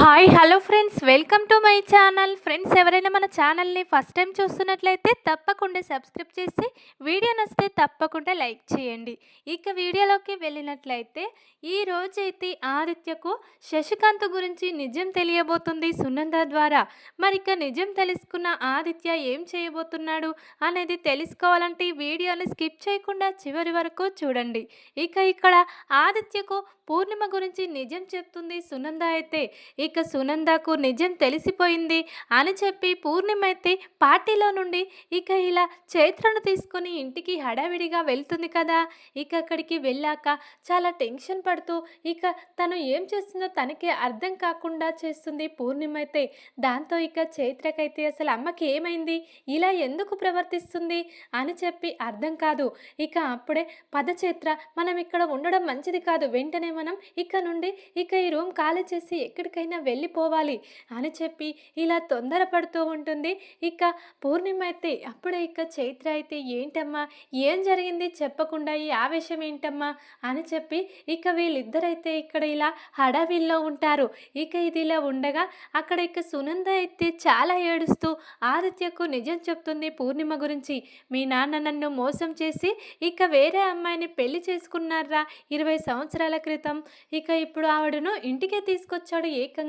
Hi hello friends welcome to my channel friends ఎవరైనా మన ఛానల్ని ఫస్ట్ టైం చూస్తున్నట్లయితే తప్పకుండా సబ్స్క్రైబ్ చేసి వీడియో నచ్చితే తప్పకుండా లైక్ చేయండి. ఇక వీడియోలోకి వెళ్ళినట్లయితే ఈ రోజైతే ఆదిత్యకు శశికాంత్ గురించి నిజం తెలియబోతుంది సునంద ద్వారా. మరి ఇక నిజం తెలుసుకున్న ఆదిత్య ఏం చేయబోతున్నాడు అనేది తెలుసుకోవాలంటే వీడియోని స్కిప్ చేయకుండా చివరి వరకు చూడండి. ఇక ఇక్కడ ఆదిత్యకు పూర్ణిమ గురించి నిజం చెప్తుంది సునంద అయితే. ఇక సునందకు నిజం తెలిసిపోయింది అని చెప్పి పూర్ణిమైతే పార్టీలో నుండి ఇక ఇలా చైత్రను తీసుకొని ఇంటికి హడావిడిగా వెళ్తుంది కదా. ఇక అక్కడికి వెళ్ళాక చాలా టెన్షన్ పడుతూ ఇక తను ఏం చేస్తుందో తనకే అర్థం కాకుండా చేస్తుంది పూర్ణిమైతే దాంతో ఇక చైత్రకైతే అసలు అమ్మకి ఏమైంది? ఇలా ఎందుకు ప్రవర్తిస్తుంది? అని చెప్పి అర్థం కాదు. ఇక అప్పుడే పదచైత్ర మనం ఇక్కడ ఉండడం మంచిది కాదు. వెంటనే మనం ఇక నుండి ఇక ఈ రూమ్ ఖాళీ చేసి ఎక్కడికైనా వెళ్ళిపోవాలి అని చెప్పి ఇలా తొందరపడుతూ ఉంటుంది. ఇక పూర్ణిమ అయితే అప్పుడే ఇక చైత్ర అయితే ఏంటమ్మా? ఏం జరిగింది? చెప్పకుండా ఈ ఆవేశం ఏంటమ్మా? అని చెప్పి ఇక వీళ్ళిద్దరైతే ఇక్కడ ఇలా హడావిల్లో ఉంటారు. ఇక ఇది ఇలా ఉండగా అక్కడ ఇక సునంద అయితే చాలా ఏడుస్తూ ఆదిత్యకు నిజం చెప్తుంది పూర్ణిమ గురించి. మీ నాన్న నన్ను మోసం చేసి ఇక వేరే అమ్మాయిని పెళ్ళి చేసుకున్నారా? ఇరవై సంవత్సరాల క్రితం. ఇక ఇప్పుడు ఆవిడను ఇంటికే తీసుకొచ్చాడు ఏకంగా.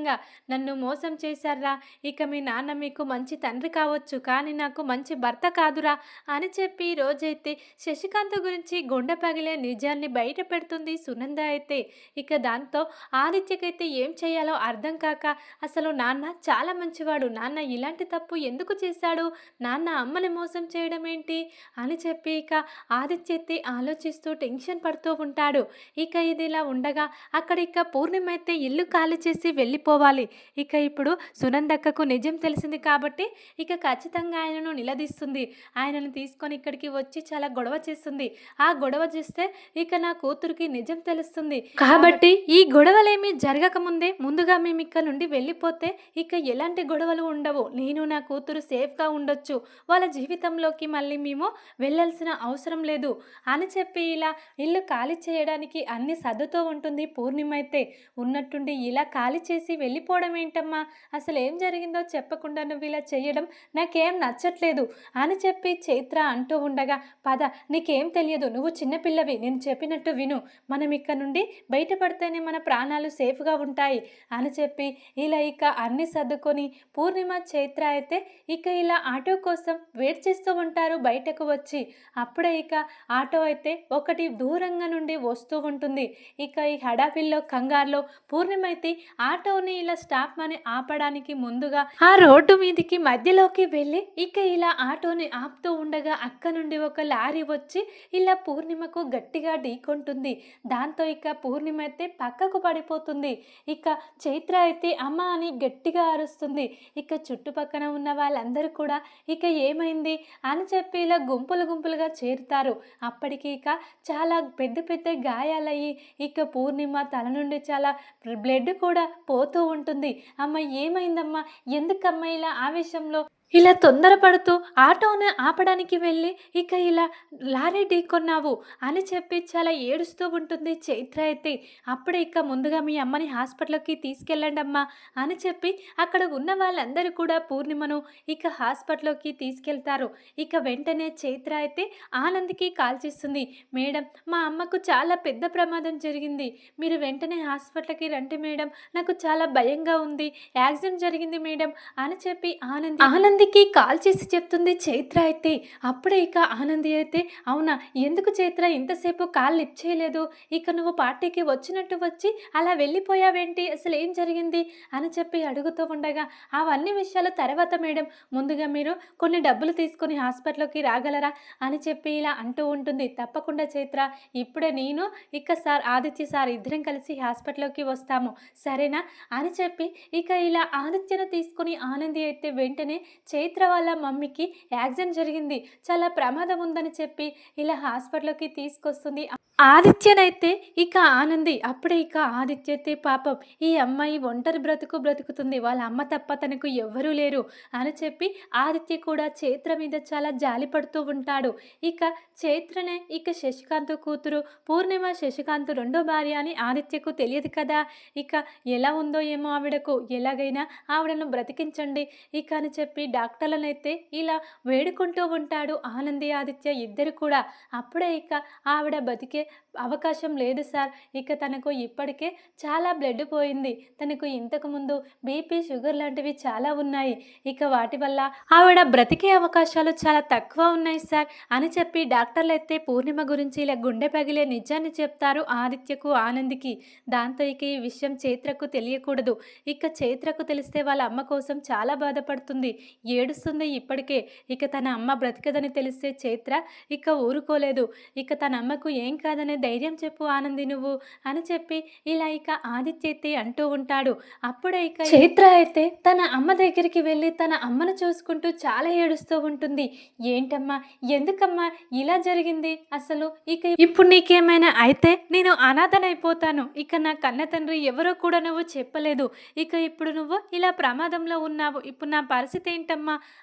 నన్ను మోసం చేశారా? ఇక మీ నాన్న మీకు మంచి తండ్రి కావచ్చు కానీ నాకు మంచి భర్త కాదురా అని చెప్పి రోజైతే శశికాంత్ గురించి గుండె పగిలే నిజాన్ని బయట పెడుతుంది సునంద అయితే. ఇక దాంతో ఆదిత్యకైతే ఏం చేయాలో అర్థం కాక అసలు నాన్న చాలా మంచివాడు నాన్న ఇలాంటి తప్పు ఎందుకు చేశాడు? నాన్న అమ్మని మోసం చేయడం ఏంటి? అని చెప్పి ఇక ఆదిత్య అయితే ఆలోచిస్తూ టెన్షన్ పడుతూ ఉంటాడు. ఇక ఇది ఇలా ఉండగా అక్కడ ఇక పూర్ణిమ అయితే ఇల్లు ఖాళీ చేసి వెళ్ళి వెళ్ళిపోవాలి. ఇక ఇప్పుడు సునందక్కకు నిజం తెలిసింది కాబట్టి ఇక ఖచ్చితంగా ఆయనను నిలదీస్తుంది. ఆయనను తీసుకొని ఇక్కడికి వచ్చి చాలా గొడవ చేస్తుంది. ఆ గొడవ చేస్తే ఇక నా కూతురికి నిజం తెలుస్తుంది. కాబట్టి ఈ గొడవలేమి జరగకముందే ముందుగా మేము ఇక్కడ నుండి వెళ్ళిపోతే ఇక ఎలాంటి గొడవలు ఉండవు. నేను నా కూతురు సేఫ్గా ఉండొచ్చు. వాళ్ళ జీవితంలోకి మళ్ళీ మేము వెళ్ళాల్సిన అవసరం లేదు. అని చెప్పి ఇలా ఇల్లు ఖాళీ చేయడానికి అన్ని సర్దుతో ఉంటుంది పూర్ణిమ అయితే. ఉన్నట్టుండి ఇలా ఖాళీ చేసి వెళ్ళిపోవడం ఏంటమ్మా? అసలు ఏం జరిగిందో చెప్పకుండా నువ్వు ఇలా చేయడం నాకేం నచ్చట్లేదు అని చెప్పి చైత్ర అంటూ ఉండగా పద నీకేం తెలియదు. నువ్వు చిన్నపిల్లవి నేను చెప్పినట్టు విను. మనం ఇక్కడ నుండి బయటపడితేనే మన ప్రాణాలు సేఫ్గా ఉంటాయి అని చెప్పి ఇలా ఇక అన్ని సర్దుకొని పూర్ణిమ చైత్ర అయితే ఇక ఇలా ఆటో కోసం వెయిట్ చేస్తూ ఉంటారు బయటకు వచ్చి. అప్పుడే ఇక ఆటో అయితే ఒకటి దూరంగా నుండి వస్తూ ఉంటుంది. ఇక ఈ హడావిల్లో కంగారులో పూర్ణిమైతే ఆటో ఆటోని ఇలా స్టాప్ అని ఆపడానికి ముందుగా ఆ రోడ్డు మీదికి మధ్యలోకి వెళ్ళి ఇక ఇలా ఆటోని ఆపుతూ ఉండగా అక్క నుండి ఒక లారీ వచ్చి ఇలా పూర్ణిమకు గట్టిగా ఢీకొంటుంది. దాంతో ఇక పూర్ణిమ అయితే పక్కకు పడిపోతుంది. ఇక చైత్ర అయితే అమ్మ అని గట్టిగా అరుస్తుంది. ఇక చుట్టుపక్కన ఉన్న వాళ్ళందరూ కూడా ఇక ఏమైంది? అని చెప్పి ఇలా గుంపులు గుంపులుగా చేరుతారు. అప్పటికి ఇక చాలా పెద్ద పెద్ద గాయాలయ్యి ఇక పూర్ణిమ తల నుండి చాలా బ్లడ్ కూడా పో పోతూ ఉంటుంది. అమ్మ ఏమైందమ్మా? ఎందుకమ్మా ఇలా ఆవేశంలో ఇలా తొందరపడుతూ ఆటోను ఆపడానికి వెళ్ళి ఇక ఇలా లారీ ఢీకొన్నావు అని చెప్పి చాలా ఏడుస్తూ ఉంటుంది చైత్ర అయితే. అప్పుడే ఇక ముందుగా మీ అమ్మని హాస్పిటల్కి తీసుకెళ్ళండి అమ్మా అని చెప్పి అక్కడ ఉన్న వాళ్ళందరూ కూడా పూర్ణిమను ఇక హాస్పిటల్లోకి తీసుకెళ్తారు. ఇక వెంటనే చైత్ర అయితే ఆనంద్కి కాల్ చేస్తుంది. మేడం మా అమ్మకు చాలా పెద్ద ప్రమాదం జరిగింది. మీరు వెంటనే హాస్పిటల్కి రండి మేడం. నాకు చాలా భయంగా ఉంది. యాక్సిడెంట్ జరిగింది మేడం అని చెప్పి ఆనంద్ ఆనందికి కాల్ చేసి చెప్తుంది చైత్ర అయితే. అప్పుడే ఇక ఆనంది అయితే అవునా ఎందుకు చైత్ర ఇంతసేపు కాల్ లిఫ్ట్ చేయలేదు? ఇక నువ్వు పార్టీకి వచ్చినట్టు వచ్చి అలా వెళ్ళిపోయావేంటి? అసలు ఏం జరిగింది? అని చెప్పి అడుగుతూ ఉండగా అవన్నీ విషయాలు తర్వాత మేడం. ముందుగా మీరు కొన్ని డబ్బులు తీసుకొని హాస్పిటల్కి రాగలరా? అని చెప్పి ఇలా అంటూ ఉంటుంది. తప్పకుండా చైత్ర ఇప్పుడే నేను ఇక సార్ ఆదిత్య సార్ ఇద్దరం కలిసి హాస్పిటల్లోకి వస్తాము. సరేనా? అని చెప్పి ఇక ఇలా ఆదిత్యను తీసుకొని ఆనంది అయితే వెంటనే చైత్ర వాళ్ళ మమ్మీకి యాక్సిడెంట్ జరిగింది. చాలా ప్రమాదం ఉందని చెప్పి ఇలా హాస్పిటల్కి తీసుకొస్తుంది. ఆదిత్యనైతే ఇక ఆనంది. అప్పుడే ఇక ఆదిత్య అయితే పాపం. ఈ అమ్మాయి ఒంటరి బ్రతుకు బ్రతుకుతుంది. వాళ్ళ అమ్మ తప్ప తనకు ఎవ్వరూ లేరు అని చెప్పి ఆదిత్య కూడా చైత్ర మీద చాలా జాలి పడుతూ ఉంటాడు. ఇక చైత్రనే ఇక శశికాంత్ కూతురు పూర్ణిమ శశికాంత్ రెండో భార్య అని ఆదిత్యకు తెలియదు కదా. ఇక ఎలా ఉందో ఏమో ఆవిడకు. ఎలాగైనా ఆవిడను బ్రతికించండి ఇక అని చెప్పి డాక్టర్లనైతే ఇలా వేడుకుంటూ ఉంటాడు ఆనంది ఆదిత్య ఇద్దరు కూడా. అప్పుడే ఇక ఆవిడ బతికే అవకాశం లేదు సార్. ఇక తనకు ఇప్పటికే చాలా బ్లడ్ పోయింది. తనకు ఇంతకుముందు బీపీ షుగర్ లాంటివి చాలా ఉన్నాయి. ఇక వాటి వల్ల ఆవిడ బ్రతికే అవకాశాలు చాలా తక్కువ ఉన్నాయి సార్ అని చెప్పి డాక్టర్లు అయితే పూర్ణిమ గురించి ఇలా గుండె పగిలే నిజాన్ని చెప్తారు ఆదిత్యకు ఆనందికి. దాంతో ఇక ఈ విషయం చైత్రకు తెలియకూడదు. ఇక చైత్రకు తెలిస్తే వాళ్ళ అమ్మ కోసం చాలా బాధపడుతుంది. ఏడుస్తుంది. ఇప్పటికే ఇక తన అమ్మ బ్రతికదని తెలిస్తే చైత్ర ఇక ఊరుకోలేదు. ఇక తన అమ్మకు ఏం కాదనే ధైర్యం చెప్పు ఆనంది నువ్వు అని చెప్పి ఇలా ఇక ఆదిత్య అయితే అంటూ ఉంటాడు. అప్పుడే ఇక చైత్ర అయితే తన అమ్మ దగ్గరికి వెళ్ళి తన అమ్మను చూసుకుంటూ చాలా ఏడుస్తూ ఉంటుంది. ఏంటమ్మా? ఎందుకమ్మా ఇలా జరిగింది? అసలు ఇక ఇప్పుడు నీకేమైనా అయితే నేను అనాథనైపోతాను. ఇక నా కన్న తండ్రి ఎవరో కూడా నువ్వు చెప్పలేదు. ఇక ఇప్పుడు నువ్వు ఇలా ప్రమాదంలో ఉన్నావు. ఇప్పుడు నా పరిస్థితి ఏంటమ్మా?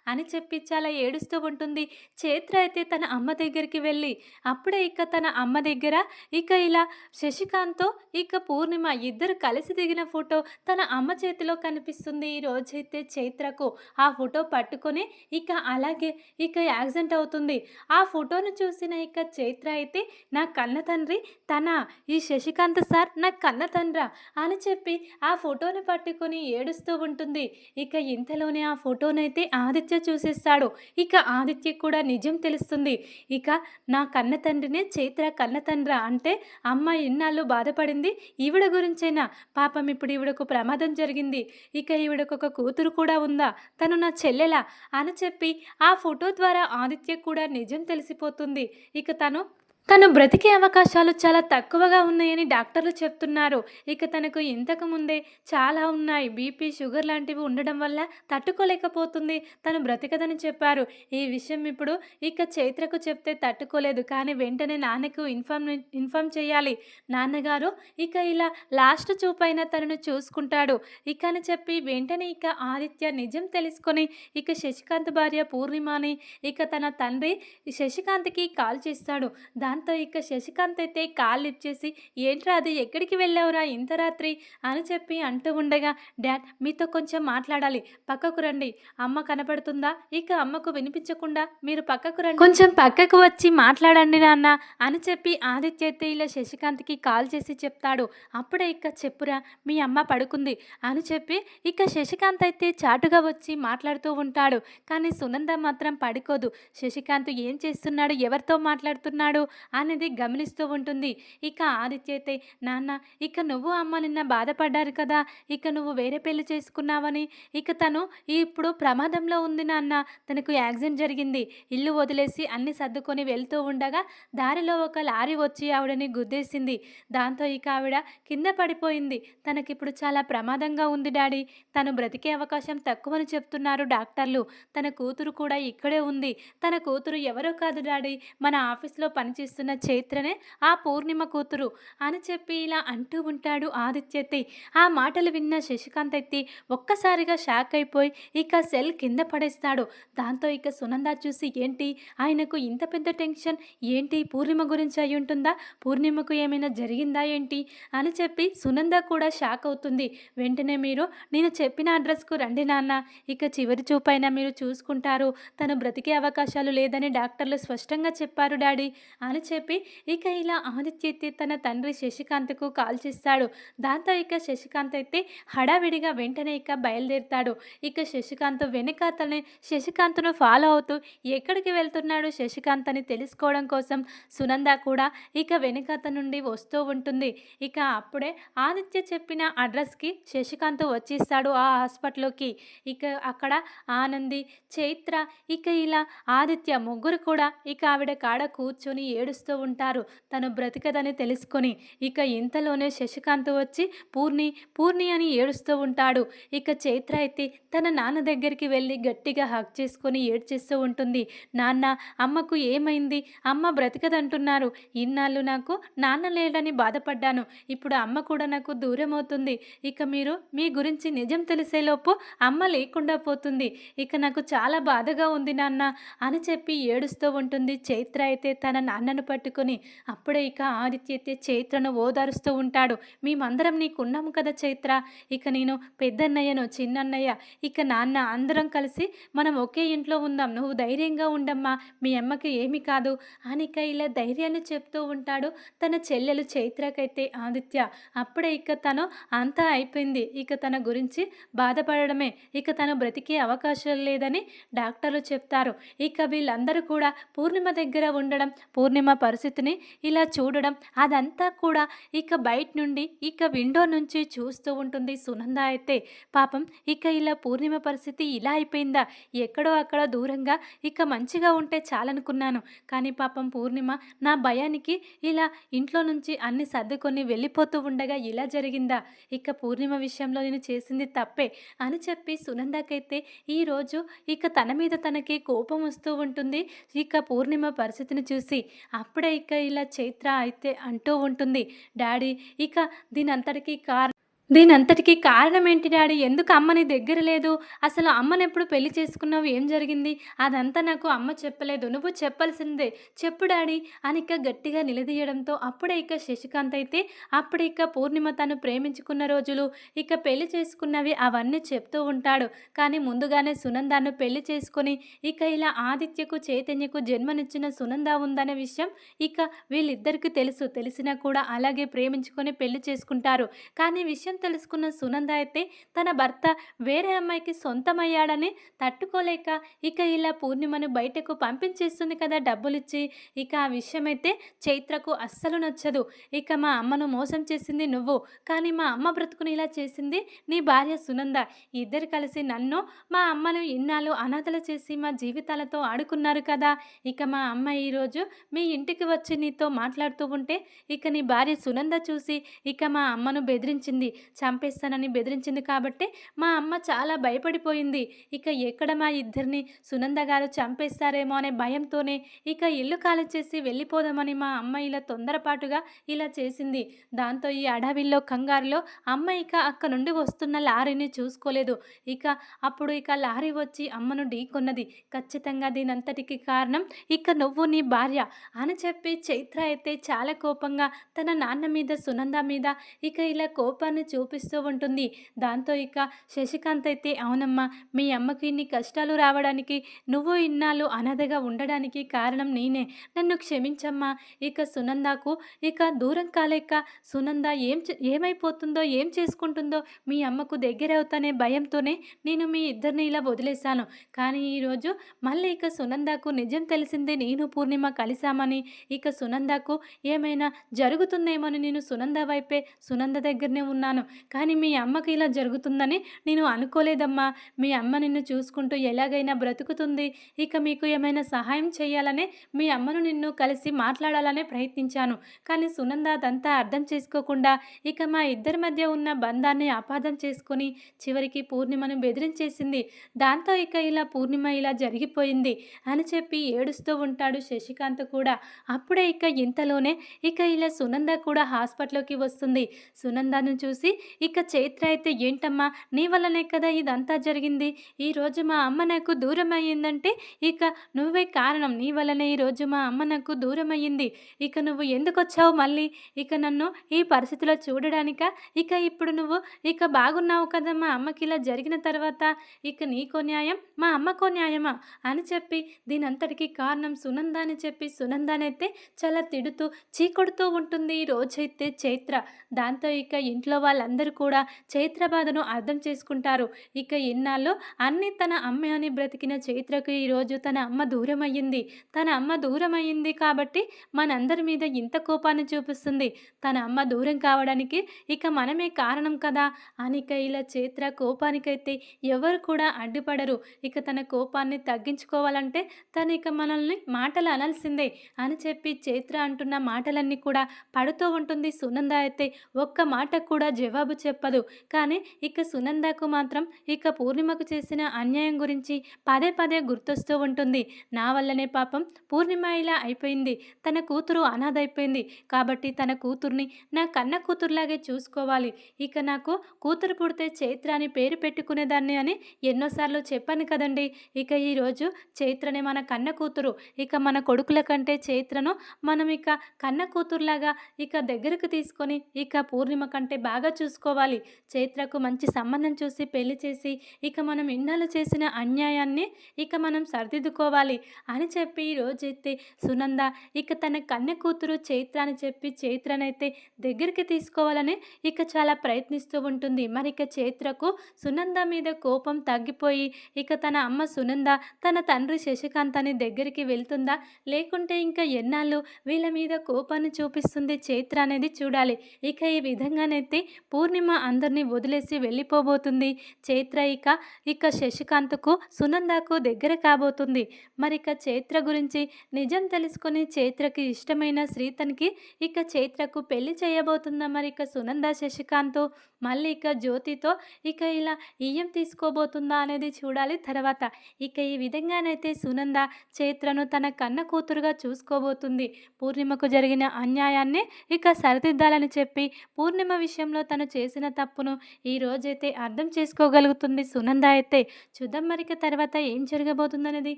అని చెప్పి చాలా ఏడుస్తూ ఉంటుంది. చైత్ర అయితే తన అమ్మ దగ్గరికి వెళ్ళి అప్పుడే ఇక తన అమ్మ దగ్గర? ఇక ఇలా శశికాంత్తో ఇక పూర్ణిమ ఇద్దరు కలిసి దిగిన ఫోటో తన అమ్మ చేతిలో కనిపిస్తుంది. ఈ రోజైతే చైత్రకు ఆ ఫోటో పట్టుకొని ఇక అలాగే ఇక యాక్సిడెంట్ అవుతుంది. ఆ ఫోటోను చూసిన ఇక చైత్ర అయితే నా కన్న తండ్రి తన ఈ శశికాంత్ సార్ నా కన్న తండ్రా అని చెప్పి ఆ ఫోటోని పట్టుకొని ఏడుస్తూ ఉంటుంది. ఇక ఇంతలోనే ఆ ఫోటోనైతే ఆదిత్య చూసేస్తాడు. ఇక ఆదిత్య కూడా నిజం తెలుస్తుంది. ఇక నా కన్న తండ్రినే చైత్ర కన్న తండ్రా అంటే అమ్మ ఇన్నాళ్ళు బాధపడింది. ఈవిడ గురించేనా? పాపం ఇప్పుడు ఈవిడకు ప్రమాదం జరిగింది. ఇక ఈవిడకు ఒక కూతురు కూడా ఉందా? తను నా చెల్లెలా? అని చెప్పి ఆ ఫోటో ద్వారా ఆదిత్య కూడా నిజం తెలిసిపోతుంది. ఇక తను తను బ్రతికే అవకాశాలు చాలా తక్కువగా ఉన్నాయని డాక్టర్లు చెప్తున్నారు. ఇక తనకు ఇంతకు ముందే చాలా ఉన్నాయి. బీపీ షుగర్ లాంటివి ఉండడం వల్ల తట్టుకోలేకపోతుంది. తను బ్రతికదని చెప్పారు. ఈ విషయం ఇప్పుడు ఇక చైత్రకు చెప్తే తట్టుకోలేదు. కానీ వెంటనే నాన్నకు ఇన్ఫార్మ్ ఇన్ఫార్మ్ చేయాలి. నాన్నగారు ఇక ఇలా లాస్ట్ చూపైన తనను చూసుకుంటాడు. ఇక అని చెప్పి వెంటనే ఇక ఆదిత్య నిజం తెలుసుకొని ఇక శశికాంత్ భార్య పూర్ణిమని ఇక తన తండ్రి శశికాంత్కి కాల్ చేస్తాడు. దాంతో ఇక శశికాంత్ అయితే కాల్ లిఫ్ట్ చేసి ఏంట్రా అది? ఎక్కడికి వెళ్ళావురా ఇంత రాత్రి? అని చెప్పి అంటూ ఉండగా డాడ్ మీతో కొంచెం మాట్లాడాలి. పక్కకు రండి. అమ్మ కనపడుతుందా? ఇక అమ్మకు వినిపించకుండా మీరు పక్కకు రండి. కొంచెం పక్కకు వచ్చి మాట్లాడండి నాన్న అని చెప్పి ఆదిత్య అయితే ఇలా శశికాంత్కి కాల్ చేసి చెప్తాడు. అప్పుడే ఇక చెప్పురా మీ అమ్మ పడుకుంది అని చెప్పి ఇక శశికాంత్ అయితే చాటుగా వచ్చి మాట్లాడుతూ ఉంటాడు. కానీ సునంద మాత్రం పడుకోదు. శశికాంత్ ఏం చేస్తున్నాడు? ఎవరితో మాట్లాడుతున్నాడు? అనేది గమనిస్తూ ఉంటుంది. ఇక ఆదిత్య అయితే నాన్న ఇక నువ్వు అమ్మ నిన్న బాధపడ్డారు కదా ఇక నువ్వు వేరే పెళ్ళి చేసుకున్నావని ఇక తను ఇప్పుడు ప్రమాదంలో ఉంది నాన్న తనకు యాక్సిడెంట్ జరిగింది. ఇల్లు వదిలేసి అన్ని సర్దుకొని వెళ్తూ ఉండగా దారిలో ఒక లారీ వచ్చి ఆవిడని గుద్దేసింది. దాంతో ఇక ఆవిడ కింద పడిపోయింది. తనకిప్పుడు చాలా ప్రమాదంగా ఉంది డాడీ. తను బ్రతికే అవకాశం తక్కువని చెప్తున్నారు డాక్టర్లు. తన కూతురు కూడా ఇక్కడే ఉంది. తన కూతురు ఎవరో కాదు డాడీ. మన ఆఫీస్లో పనిచేస్తున్న చైత్రనే ఆ పూర్ణిమ కూతురు అని చెప్పి ఇలా అంటూ ఉంటాడు ఆదిత్యతి. ఆ మాటలు విన్న శశికాంత్ ఎత్తి ఒక్కసారిగా షాక్ అయిపోయి ఇక సెల్ కింద పడేస్తాడు. దాంతో ఇక సునంద చూసి ఏంటి? ఆయనకు ఇంత పెద్ద టెన్షన్? ఏంటి? పూర్ణిమ గురించి అయి ఉంటుందా? పూర్ణిమకు ఏమైనా జరిగిందా ఏంటి? అని చెప్పి సునంద కూడా షాక్ అవుతుంది. వెంటనే మీరు నేను చెప్పిన అడ్రస్కు రండి నాన్న. ఇక చివరి చూపైనా మీరు చూసుకుంటారు. తను బ్రతికే అవకాశాలు లేదని డాక్టర్లు స్పష్టంగా చెప్పారు డాడీ. అని చెప్పి ఇక ఇలా ఆదిత్య అయితే తన తండ్రి శశికాంత్కు కాల్ చేస్తాడు. దాంతో ఇక శశికాంత్ అయితే హడావిడిగా వెంటనే ఇక బయలుదేరుతాడు. ఇక శశికాంత్ వెనకాతలనే శశికాంత్ను ఫాలో అవుతూ ఎక్కడికి వెళ్తున్నాడు శశికాంత్ అని తెలుసుకోవడం కోసం సునంద కూడా ఇక వెనుక నుండి వస్తూ ఉంటుంది. ఇక అప్పుడే ఆదిత్య చెప్పిన అడ్రస్కి శశికాంత్ వచ్చేస్తాడు ఆ హాస్పిటల్లోకి. ఇక అక్కడ ఆనంది చైత్ర ఇక ఇలా ఆదిత్య ముగ్గురు కూడా ఇక ఆవిడ కాడ కూర్చొని ఏడు ఏడుస్తూ ఉంటారు. తను బ్రతికదని తెలుసుకొని ఇక ఇంతలోనే శశికాంత్ వచ్చి పూర్ణి పూర్ణి అని ఏడుస్తూ ఉంటాడు. ఇక చైత్ర అయితే తన నాన్న దగ్గరికి వెళ్ళి గట్టిగా హక్ చేసుకొని ఏడ్చేస్తూ ఉంటుంది. నాన్న అమ్మకు ఏమైంది? అమ్మ బ్రతికదంటున్నారు. ఇన్నాళ్ళు నాకు నాన్న లేడని బాధపడ్డాను. ఇప్పుడు అమ్మ కూడా నాకు దూరం అవుతుంది. ఇక మీరు మీ గురించి నిజం తెలిసేలోపు అమ్మ లేకుండా పోతుంది. ఇక నాకు చాలా బాధగా ఉంది నాన్న అని చెప్పి ఏడుస్తూ ఉంటుంది చైత్ర అయితే తన నాన్నను పట్టుకొని అప్పుడే ఇక ఆదిత్య అయితే చైత్రను ఓదారుస్తూ ఉంటాడు. మేమందరం నీకున్నాము కదా చైత్ర. ఇక నేను పెద్దన్నయ్యను చిన్నన్నయ్య ఇక నాన్న అందరం కలిసి మనం ఒకే ఇంట్లో ఉందాం. నువ్వు ధైర్యంగా ఉండమ్మా మీ అమ్మకి ఏమి కాదు అని ఇలా ధైర్యాన్ని చెప్తూ ఉంటాడు తన చెల్లెలు చైత్రకైతే ఆదిత్య. అప్పుడే ఇక తను అంతా అయిపోయింది. ఇక తన గురించి బాధపడడమే. ఇక తను బ్రతికే అవకాశం లేదని డాక్టర్లు చెప్తారు. ఇక వీళ్ళందరూ కూడా పూర్ణిమ దగ్గర ఉండడం పూర్ణిమ పరిస్థితిని ఇలా చూడడం అదంతా కూడా ఇక బయట నుండి ఇక విండో నుంచి చూస్తూ ఉంటుంది సునంద అయితే. పాపం ఇక ఇలా పూర్ణిమ పరిస్థితి ఇలా అయిపోయిందా? ఎక్కడో అక్కడ దూరంగా ఇక మంచిగా ఉంటే చాలనుకున్నాను. కానీ పాపం పూర్ణిమ నా భయానికి ఇలా ఇంట్లో నుంచి అన్ని సర్దుకొని వెళ్ళిపోతూ ఉండగా ఇలా జరిగిందా? ఇక పూర్ణిమ విషయంలో నేను చేసింది తప్పే అని చెప్పి సునందకైతే ఈరోజు ఇక తన మీద తనకి కోపం వస్తూ ఉంటుంది. ఇక పూర్ణిమ పరిస్థితిని చూసి అప్పుడే ఇక ఇలా చైత్ర అయితే అంటూ ఉంటుంది. డాడీ ఇక దీని అంతటికీ కారణం దీని అంతటికీ కారణం ఏంటి డాడీ? ఎందుకు అమ్మ నీ దగ్గర లేదు? అసలు అమ్మని ఎప్పుడు పెళ్ళి చేసుకున్నావు? ఏం జరిగింది? అదంతా నాకు అమ్మ చెప్పలేదు. నువ్వు చెప్పాల్సిందే. చెప్పు డాడీ. అని ఇక గట్టిగా నిలదీయడంతో అప్పుడే ఇక శశికాంత్ అయితే అప్పుడు ఇక పూర్ణిమ తను ప్రేమించుకున్న రోజులు ఇక పెళ్ళి చేసుకున్నవి అవన్నీ చెప్తూ ఉంటాడు. కానీ ముందుగానే సునందాను పెళ్ళి చేసుకొని ఇక ఇలా ఆదిత్యకు చైతన్యకు జన్మనిచ్చిన సునంద ఉందనే విషయం ఇక వీళ్ళిద్దరికీ తెలుసు. తెలిసినా కూడా అలాగే ప్రేమించుకొని పెళ్ళి చేసుకుంటారు. కానీ విషయం తెలుసుకున్న సునంద అయితే తన భర్త వేరే అమ్మాయికి సొంతమయ్యాడని తట్టుకోలేక ఇక ఇలా పూర్ణిమను బయటకు పంపించేస్తుంది కదా డబ్బులిచ్చి. ఇక ఆ విషయం అయితే చైత్రకు అస్సలు నచ్చదు. ఇక మా అమ్మను మోసం చేసింది నువ్వు. కానీ మా అమ్మ బ్రతుకుని ఇలా చేసింది నీ భార్య సునంద. ఇద్దరు కలిసి నన్ను మా అమ్మను ఇన్నాళ్ళు అనాథలు చేసి మా జీవితాలతో ఆడుకున్నారు కదా. ఇక మా అమ్మ ఈరోజు మీ ఇంటికి వచ్చి నీతో మాట్లాడుతూ ఉంటే ఇక నీ భార్య సునంద చూసి ఇక మా అమ్మను బెదిరించింది. చంపేస్తానని బెదిరించింది కాబట్టి మా అమ్మ చాలా భయపడిపోయింది. ఇక ఎక్కడ మా ఇద్దరిని సునంద గారు చంపేస్తారేమో అనే భయంతోనే ఇక ఇల్లు ఖాళీ చేసి వెళ్ళిపోదామని మా అమ్మ ఇలా తొందరపాటుగా ఇలా చేసింది. దాంతో ఈ అడవిలో కంగారులో అమ్మ ఇక అక్క నుండి వస్తున్న లారీని చూసుకోలేదు. ఇక అప్పుడు ఇక లారీ వచ్చి అమ్మను ఢీకొన్నది. ఖచ్చితంగా దీనంతటికి కారణం ఇక నువ్వు నీ భార్య అని చెప్పి చైత్ర అయితే చాలా కోపంగా తన నాన్న మీద సునంద మీద ఇక ఇలా కోపాన్ని చూపిస్తూ ఉంటుంది. దాంతో ఇక శశికాంత్ అయితే అవునమ్మా మీ అమ్మకి ఇన్ని కష్టాలు రావడానికి నువ్వు ఇన్నాళ్ళు అనాథగా ఉండడానికి కారణం నేనే. నన్ను క్షమించమ్మా. ఇక సునందాకు ఇక దూరం కాలేక సునంద ఏం ఏమైపోతుందో ఏం చేసుకుంటుందో మీ అమ్మకు దగ్గర అవుతానే భయంతోనే నేను మీ ఇద్దరిని ఇలా వదిలేశాను. కానీ ఈరోజు మళ్ళీ ఇక సునందాకు నిజం తెలిసిందే నేను పూర్ణిమ కలిశామని. ఇక సునందాకు ఏమైనా జరుగుతుందేమోని నేను సునంద వైపే సునంద దగ్గరనే ఉన్నాను. కానీ మీ అమ్మకి ఇలా జరుగుతుందని నేను అనుకోలేదమ్మా. మీ అమ్మ నిన్ను చూసుకుంటూ ఎలాగైనా బ్రతుకుతుంది. ఇక మీకు ఏమైనా సహాయం చేయాలనే మీ అమ్మను నిన్ను కలిసి మాట్లాడాలనే ప్రయత్నించాను. కానీ సునంద అదంతా అర్థం చేసుకోకుండా ఇక మా ఇద్దరి మధ్య ఉన్న బంధాన్ని అపార్థం చేసుకొని చివరికి పూర్ణిమను బెదిరించేసింది. దాంతో ఇక ఇలా పూర్ణిమ ఇలా జరిగిపోయింది అని చెప్పి ఏడుస్తూ ఉంటాడు శశికాంత్ కూడా. అప్పుడే ఇక ఇంతలోనే ఇక ఇలా సునంద కూడా హాస్పిటల్లోకి వస్తుంది. సునందను చూసి ఇక చైత్ర అయితే ఏంటమ్మా? నీ వల్లనే కదా ఇదంతా జరిగింది. ఈరోజు మా అమ్మ నాకు దూరం అయ్యిందంటే ఇక నువ్వే కారణం. నీ వల్లనే ఈరోజు మా అమ్మ నాకు దూరం అయ్యింది ఇక నువ్వు ఎందుకు వచ్చావు మళ్ళీ? ఇక నన్ను ఈ పరిస్థితిలో చూడడానిక? ఇక ఇప్పుడు నువ్వు ఇక బాగున్నావు కదా మా అమ్మకి ఇలా జరిగిన తర్వాత? ఇక నీకో న్యాయం మా అమ్మకో న్యాయమా? అని చెప్పి దీనంతటికీ కారణం సునంద అని చెప్పి సునందానైతే చాలా తిడుతూ చీకొడుతూ ఉంటుంది ఈ రోజైతే చైత్ర. దాంతో ఇక ఇంట్లో వాళ్ళ వాళ్ళందరూ కూడా చైత్ర బాధను అర్థం చేసుకుంటారు. ఇక ఇన్నాళ్ళు అన్ని తన అమ్మ అని బ్రతికిన చైత్రకు ఈరోజు తన అమ్మ దూరం అయ్యింది తన అమ్మ దూరం అయ్యింది కాబట్టి మనందరి మీద ఇంత కోపాన్ని చూపిస్తుంది. తన అమ్మ దూరం కావడానికి ఇక మనమే కారణం కదా అనిక ఇలా చైత్ర కోపానికైతే ఎవరు కూడా అడ్డుపడరు. ఇక తన కోపాన్ని తగ్గించుకోవాలంటే తను ఇక మనల్ని మాటలు అనాల్సిందే అని చెప్పి చైత్ర అంటున్న మాటలన్నీ కూడా పడుతూ ఉంటుంది సునంద అయితే. ఒక్క మాట కూడా జవాబు చెప్పదు. కానీ ఇక సునందకు మాత్రం ఇక పూర్ణిమకు చేసిన అన్యాయం గురించి పదే పదే గుర్తొస్తూ ఉంటుంది. నా వల్లనే పాపం పూర్ణిమ ఇలా అయిపోయింది. తన కూతురు అనాథైపోయింది కాబట్టి తన కూతుర్ని నా కన్న కూతురులాగే చూసుకోవాలి. ఇక నాకు కూతురు పుడితే చైత్ర అని పేరు పెట్టుకునేదాన్ని అని ఎన్నోసార్లు చెప్పాను కదండి. ఇక ఈరోజు చైత్రనే మన కన్న కూతురు. ఇక మన కొడుకుల కంటే చైత్రను మనం ఇక కన్న కూతురులాగా ఇక దగ్గరకు తీసుకొని ఇక పూర్ణిమ కంటే బాగా చూసుకోవాలి. చైత్రకు మంచి సంబంధం చూసి పెళ్ళి చేసి ఇక మనం ఇన్నాళ్ళు చేసిన అన్యాయాన్ని ఇక మనం సరిదిద్దుకోవాలి అని చెప్పి ఈ రోజైతే సునంద ఇక తన కన్న కూతురు చైత్ర అని చెప్పి చైత్రనైతే దగ్గరికి తీసుకోవాలని ఇక చాలా ప్రయత్నిస్తూ ఉంటుంది. మరి ఇక చైత్రకు సునంద మీద కోపం తగ్గిపోయి ఇక తన అమ్మ సునంద తన తండ్రి శశికాంత్ అని దగ్గరికి వెళ్తుందా? లేకుంటే ఇంకా ఎన్నాళ్ళు వీళ్ళ మీద కోపాన్ని చూపిస్తుంది చైత్ర అనేది చూడాలి. ఇక ఈ విధంగానైతే పూర్ణిమ అందరినీ వదిలేసి వెళ్ళిపోబోతుంది. చైత్ర ఇక ఇక శశికాంత్కు సునందకు దగ్గర కాబోతుంది. మరి ఇక చైత్ర గురించి నిజం తెలుసుకొని చైత్రకి ఇష్టమైన శ్రీతన్కి ఇక చైత్రకు పెళ్ళి చేయబోతుందా మరి ఇక సునంద శశికాంత్. మళ్ళీ ఇక జ్యోతితో ఇక ఇలా ఈయం తీసుకోబోతుందా అనేది చూడాలి తర్వాత. ఇక ఈ విధంగానైతే సునంద చైత్రను తన కన్న కూతురుగా చూసుకోబోతుంది. పూర్ణిమకు జరిగిన అన్యాయాన్ని ఇక సరిదిద్దాలని చెప్పి పూర్ణిమ విషయంలో తను చేసిన తప్పును ఈ రోజైతే అర్థం చేసుకోగలుగుతుంది. సునంద అయితే చూద్దాం మరిక తర్వాత ఏం జరగబోతుందనేది.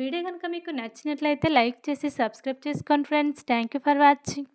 వీడియో కనుక మీకు నచ్చినట్లయితే లైక్ చేసి సబ్స్క్రైబ్ చేసుకోండి friends. Thank you for watching.